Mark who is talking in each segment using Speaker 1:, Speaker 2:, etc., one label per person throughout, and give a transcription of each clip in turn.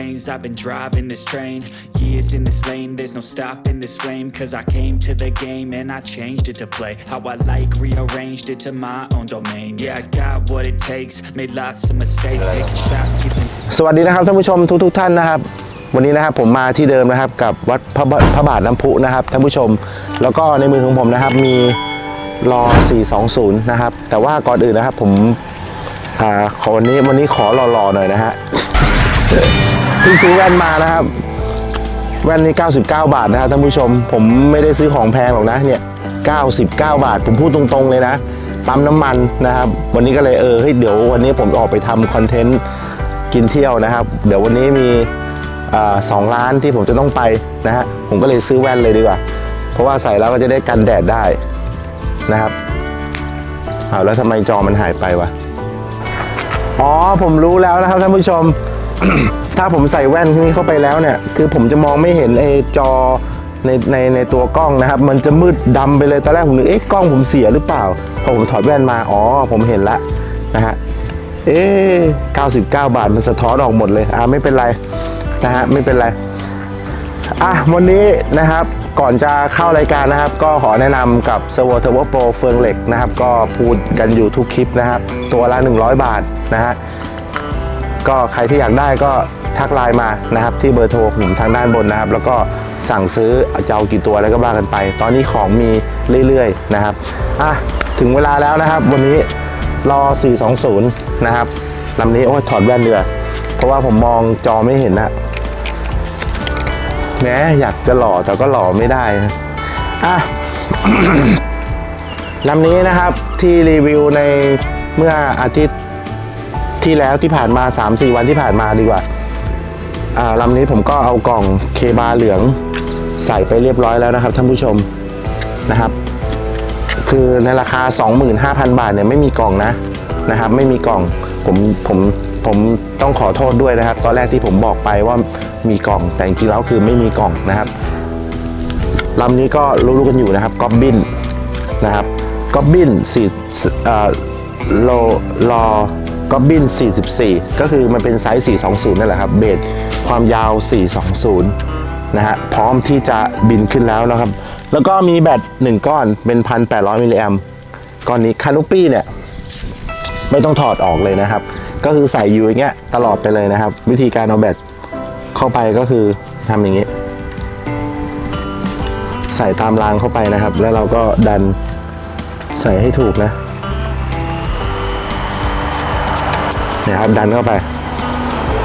Speaker 1: veins. I've been driving this train, years in this lane. There's no stopping this flame. Cause I came to the game and I changed it to play how I like, rearranged it to my own domain. Yeah, I got what it takes, made lots of mistakes, taking shots, skipping.
Speaker 2: สวัสดีนะครับท่านผู้ชมทุกๆท่านนะครับ วันนี้นะครับผมมาที่เดิมนะครับกับวัดพระบพระบาทน้ำพุนะครับท่านผู้ชม แล้วก็ในมือของผมนะครับมีรอ 420 นะครับ แต่ว่าก่อนอื่นนะครับผมอาขอวันนี้วันนี้ขอหล่อๆหน่อยนะฮะ เพิ่งซื้อแว่นมานะครับ แว่นนี้ 99 บาทนะครับท่านผู้ชม ผมไม่ได้ซื้อของแพงหรอกนะเนี่ย 99 บาท ผมพูดตรงๆเลยนะปั๊มน้ำมันนะครับ วันนี้ก็เลยเออเฮ้ยเดี๋ยววันนี้ผมออกไปทำคอนเทนต์กินเที่ยวนะครับ เดี๋ยววันนี้มีสองร้านที่ผมจะต้องไปนะฮะผมก็เลยซื้อแว่นเลยดีกว่า เพราะว่าใส่แล้วก็จะได้กันแดดได้นะครับอ้าแล้วทำไมจอมันหายไปวะอ๋อผมรู้แล้วนะครับท่านผู้ชม ถ้าผมใส่แว่นนี้เข้าไปแล้วเนี่ย คือผมจะมองไม่เห็นไอ้จอในในในตัวกล้องนะครับ มันจะมืดดำไปเลยตอนแรกผมนึกเอ๊ะกล้องผมเสียหรือเปล่าพอผมถอดแว่นมาอ๋อผมเห็นละนะฮะเอ๊ะ99 บาทมันสะท้อนออกหมดเลยอ่าไม่เป็นไรนะฮะไม่เป็นไรอะวันนี้นะครับก่อนจะเข้ารายการนะครับ ก็ขอแนะนำกับ s e r v o t u r b o Pro เฟืองเหล็กนะครับ ก็พูดกันอยู่ทุกคลิปนะครับ ตัวละ 100 บาทนะฮะ ก็ใครที่อยากได้ก็ทักไลน์มานะครับที่เบอร์โทรผมทางด้านบนนะครับ แล้วก็สั่งซื้อจะเอากี่ตัวอะไรก็บ้ากันไป ตอนนี้ของมีเรื่อยๆนะครับอะถึงเวลาแล้วนะครับ วันนี้รอ 420 นะครับลำนี้โอ้ยถอดแว่นเดือ เพราะว่าผมมองจอไม่เห็นนะแม้อยากจะหล่อแต่ก็หล่อไม่ได้นะอะลำนี้นะครับที่รีวิวในเมื่ออาทิตย์ ที่แล้วที่ผ่านมา 3-4 วันที่ผ่านมาดีกว่าอ่าลำนี้ผมก็เอากล่องเคบาเหลืองใส่ไปเรียบร้อยแล้วนะครับท่านผู้ชมนะครับ คือในราคา 25,000 บาทเนี่ยไม่มีกล่องนะนะครับ ไม่มีกล่องผมผมผมต้องขอโทษด้วยนะครับ ตอนแรกที่ผมบอกไปว่ามีกล่องแต่จริงๆแล้วคือไม่มีกล่องนะครับลำนี้ก็รู้ๆกันอยู่นะครับก๊อบบินนะครับก๊อบบินสี่เอ่อโลรอ ก๊อบบิน44 ก็คือมันเป็นไซส์ 420 นั่นแหละครับ เบสความยาว 420 นะฮะ พร้อมที่จะบินขึ้นแล้วนะครับ แล้วก็มีแบต 1 ก้อนเป็น 1,800 มิลลิแอมก้อนนี้คานุปี้เนี่ย ไม่ต้องถอดออกเลยนะครับ ก็คือใส่อยู่อย่างเงี้ยตลอดไปเลยนะครับ วิธีการเอาแบตเข้าไปก็คือทำอย่างนี้ ใส่ตามรางเข้าไปนะครับ แล้วเราก็ดันใส่ให้ถูกนะ นี่ยครับดันเข้าไป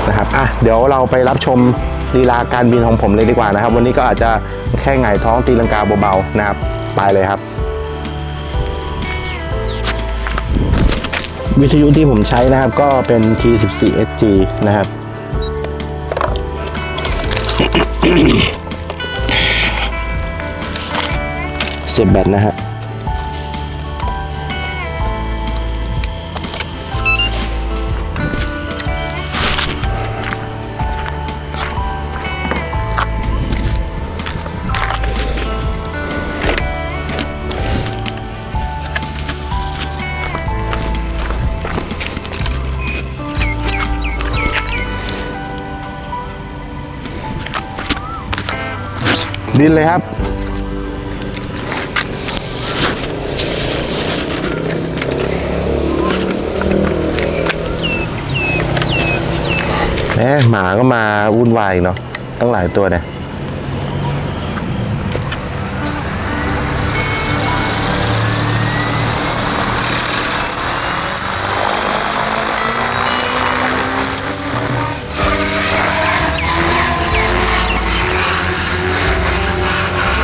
Speaker 2: นะครับอะเดี๋ยวเราไปรับชมลีลาการบินของผมเลยดีกว่านะครับ วันนี้ก็อาจจะแค่ไงายท้องตีลังกาเบาๆนะครับไปเลยครับ วิทยุที่ผมใช้นะครับก็เป็น T14SG นะครับเสียบแบตนะฮะ ดินเลยครับ แหมหมาก็มาวุ่นวายเนาะตั้งหลายตัวเนี่ย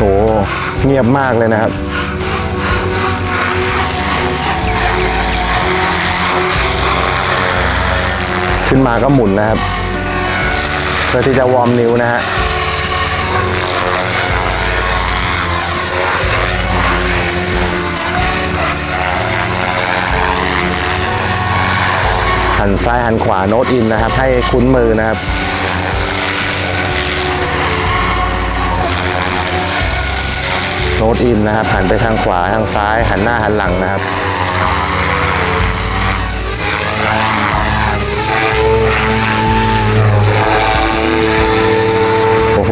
Speaker 2: หเงียบมากเลยนะครับขึ้นมาก็หมุนนะครับ เพื่อที่จะวอร์มนิ้วนะฮะหันซ้ายหันขวาโน้ตอินนะครับ ให้คุ้นมือนะครับ โนดอินนะครับ หันไปทางขวาทางซ้าย หันหน้าหันหลังนะครับโอ้โห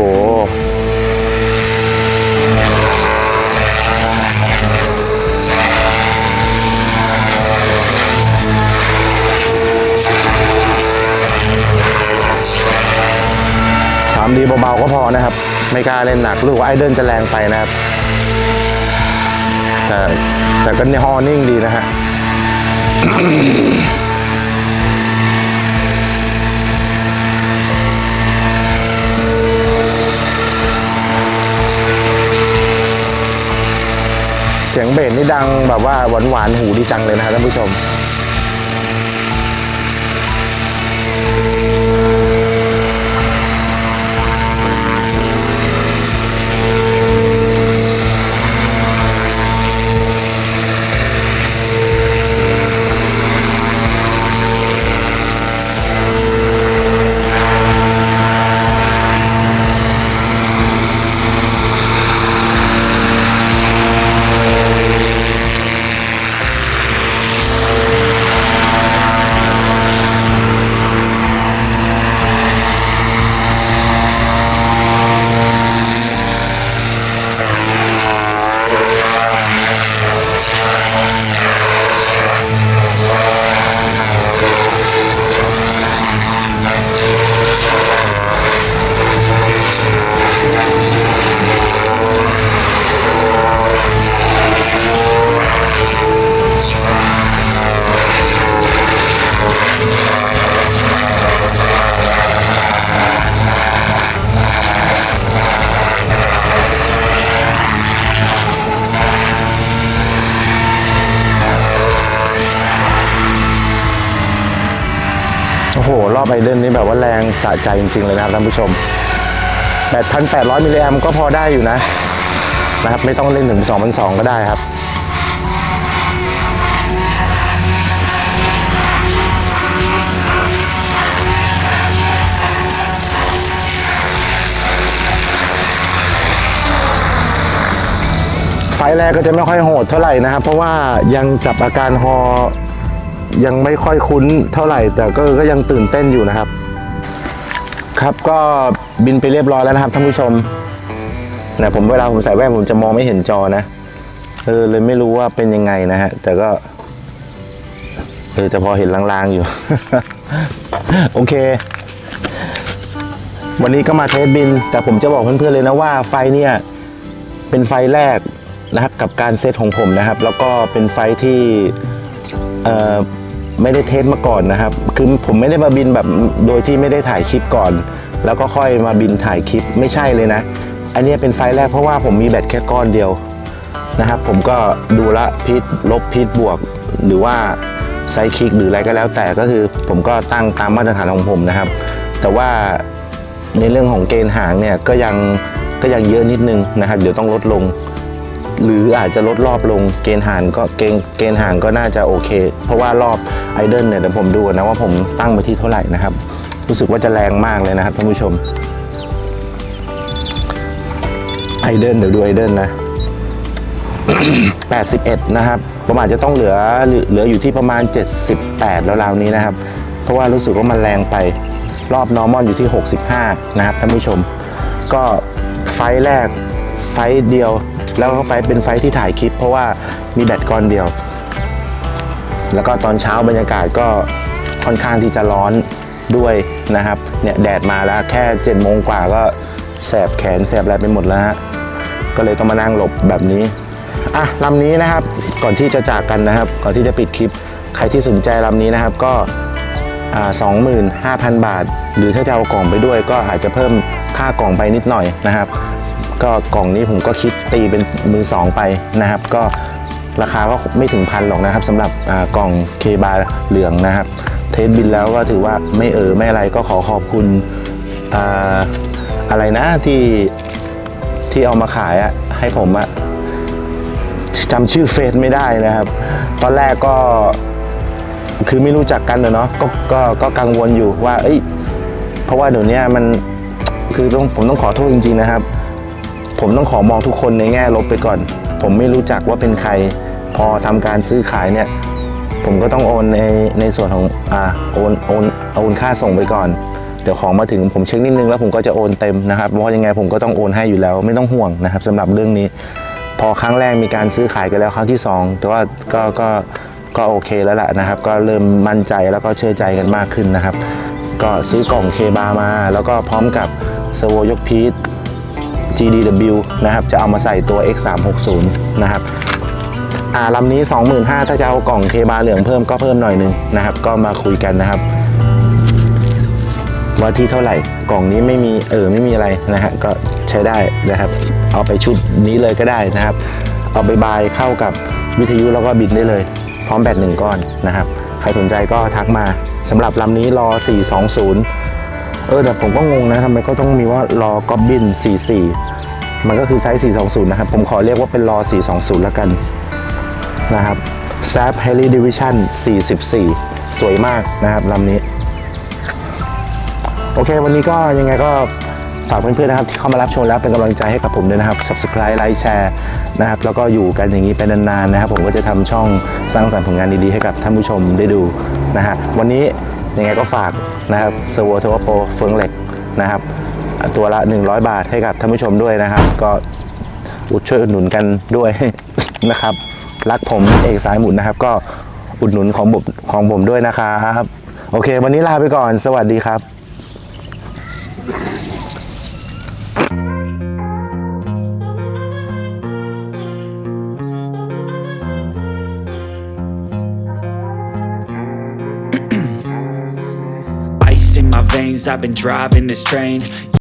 Speaker 2: สามดีเบาๆก็พอนะครับ ไม่กล้าเล่นหนักรู้ว่าไอเดินจะแรงไปนะครับ แต่แต่ก็ฮอนิ่งดีนะฮะเสียงเบสนี่ดังแบบว่าหวานหวานหูดีจังเลยนะครับท่านผู้ชม โอ้โห รอบไอเดนนี่แบบว่าแรงสะใจจริง ๆ เลยนะครับท่านผู้ชม 8,800 มิลลิแอมก็พอได้อยู่นะนะครับ ไม่ต้องเล่นถึง2,200ก็ได้ครับไฟแรกก็จะไม่ค่อยโหดเท่าไหร่นะครับ เพราะว่ายังจับอาการฮอ ยังไม่ค่อยคุ้นเท่าไหร่ แต่ก็ก็ยังตื่นเต้นอยู่นะครับ ครับก็บินไปเรียบร้อยแล้วนะครับท่านผู้ชมนะผมเวลาผมใส่แว่นผมจะมองไม่เห็นจอนะเออเลยไม่รู้ว่าเป็นยังไงนะฮะ แต่ก็เออจะพอเห็นลางๆอยู่ โอเค วันนี้ก็มาเทสบิน แต่ผมจะบอกเพื่อนๆเลยนะว่าไฟเนี่ยเป็นไฟแรกนะครับกับการเซตของผมนะครับ แล้วก็เป็นไฟที่เอ่อ ไม่ได้เทสมาก่อนนะครับ คือผมไม่ได้มาบินแบบโดยที่ไม่ได้ถ่ายคลิปก่อน แล้วก็ค่อยมาบินถ่ายคลิปไม่ใช่เลยนะ อันนี้เป็นไฟแรกเพราะว่าผมมีแบตแค่ก้อนเดียวนะครับ ผมก็ดูละพิษลบพิษบวก หรือว่าไซคิกหรืออะไรก็แล้วแต่ก็คือผมก็ตั้งตามมาตรฐานของผมนะครับ แต่ว่าในเรื่องของเกณฑ์หางเนี่ยก็ยังก็ยังเยอะนิดนึงนะครับ เดี๋ยวต้องลดลง หรืออาจจะลดรอบลงเกณฑ์ห่างก็เกณฑ์เกณฑ์ห่างก็น่าจะโอเค เพราะว่ารอบไอเดิลเนี่ยเดี๋ยวผมดูนะว่าผมตั้งไปที่เท่าไหร่นะครับ รู้สึกว่าจะแรงมากเลยนะครับท่านผู้ชมไอเดิลเดี๋ยวดูไอเดิลนะ81 นะครับ ประมาณจะต้องเหลือเหลืออยู่ที่ประมาณ 78 แล้วราวนี้นะครับ เพราะว่ารู้สึกว่ามันแรงไปรอบ normal อยู่ที่ 65 นะครับท่านผู้ชม ก็ไฟล์แรก ไฟเดียว แล้วก็ไฟเป็นไฟที่ถ่ายคลิป เพราะว่ามีแบตก้อนเดียว แล้วก็ตอนเช้าบรรยากาศก็ค่อนข้างที่จะร้อนด้วยนะครับเนี่ยแดดมาแล้วแค่7จ็ดโมงกว่าก็แสบแขนแสบอะไรไปหมดแล้วฮะก็เลยต้องมานั่งหลบแบบนี้อะลำนี้นะครับก่อนที่จะจากกันนะครับ ก่อนที่จะปิดคลิป ใครที่สนใจลำนี้นะครับก็สองหมื่นห้าพันบาท หรือถ้าจะเอากล่องไปด้วย ก็อาจจะเพิ่มค่ากล่องไปนิดหน่อยนะครับ ก็กล่องนี้ผมก็คิดตีเป็นมือสองไปนะครับ ก็ราคาก็ไม่ถึงพันหรอกนะครับสำหรับกล่องเคบาเหลืองนะครับ เทสบินแล้วก็ถือว่าไม่เออไม่อะไรก็ขอขอบคุณออะไรนะที่ที่เอามาขายอะให้ผมอะจำชื่อเฟซไม่ได้นะครับ ตอนแรกก็คือไม่รู้จักกันเนาะก็ก็ก็กังวลอยู่ว่า เอ้ยเพราะว่าเดี๋ยวนี้มันคือต้องผมต้องขอโทษจริงๆนะครับ ผมต้องขอมองทุกคนในแง่ลบไปก่อน ผมไม่รู้จักว่าเป็นใคร พอทำการซื้อขายเนี่ย ผมก็ต้องโอนในในส่วนของอ่าโอนโอนโอนค่าส่งไปก่อน เดี๋ยวของมาถึงผมเช็คนิดนึงแล้วผมก็จะโอนเต็มนะครับเพราะยังไงผมก็ต้องโอนให้อยู่แล้วไม่ต้องห่วงนะครับสำหรับเรื่องนี้ พอครั้งแรกมีการซื้อขายกันแล้วครั้งที่ 2 แต่ว่าก็ก็ก็โอเคแล้วแหละนะครับ ก็เริ่มมั่นใจแล้วก็เชื่อใจกันมากขึ้นนะครับ ก็ซื้อกล่องเคบามา แล้วก็พร้อมกับเซโวยกพีท GDW นะครับจะเอามาใส่ตัว X360 นะครับอ่าลำนี้ 25,000ถ้าจะเอากล่องเคบาเหลืองเพิ่มก็เพิ่มหน่อยหนึงนะครับ ก็มาคุยกันนะครับว่าที่เท่าไหร่กล่องนี้ไม่มีเออไม่มีอะไรนะฮะก็ใช้ได้นะครับ เอาไปชุดนี้เลยก็ได้นะครับ เอาไปบายเข้ากับวิทยุแล้วก็บินได้เลย พร้อมแบตหนึ่งก้อนนะครับ ใครสนใจก็ทักมาสำหรับลำนี้รอ 420 เออแต่ผมก็งงนะทำไมก็ต้องมีว่ารอกอบบิน 44 มันก็คือไซส์ 420 นะครับ ผมขอเรียกว่าเป็นรอ 420 แล้วกันนะครับ s a p h e l i Division 44 สวยมากนะครับลำนี้ โอเควันนี้ก็ยังไงก็ฝากเพื่อนๆนะครับที่เข้ามารับชมแล้วเป็นกำลังใจให้กับผมด้วยนะครับ subscribe ไลค์แชร์นะครับแล้วก็อยู่กันอย่างนี้ไปนานๆนะครับ ผมก็จะทำช่องสร้างสรรค์ผลงานดีๆให้กับท่านผู้ชมได้ดูนะฮะวันนี้ ยังไงก็ฝากนะครับเซอร์โวเทวโปเฟืองเหล็กนะครับตัวละ 100 บาทให้กับท่านผู้ชมด้วยนะครับ ก็อุดช่วยอุดหนุนกันด้วยนะครับ รักผมเอกสายหมุนนะครับ ก็อุดหนุนของผมของผมด้วยนะครับ โอเค วันนี้ลาไปก่อนสวัสดีครับ
Speaker 1: I've been driving this train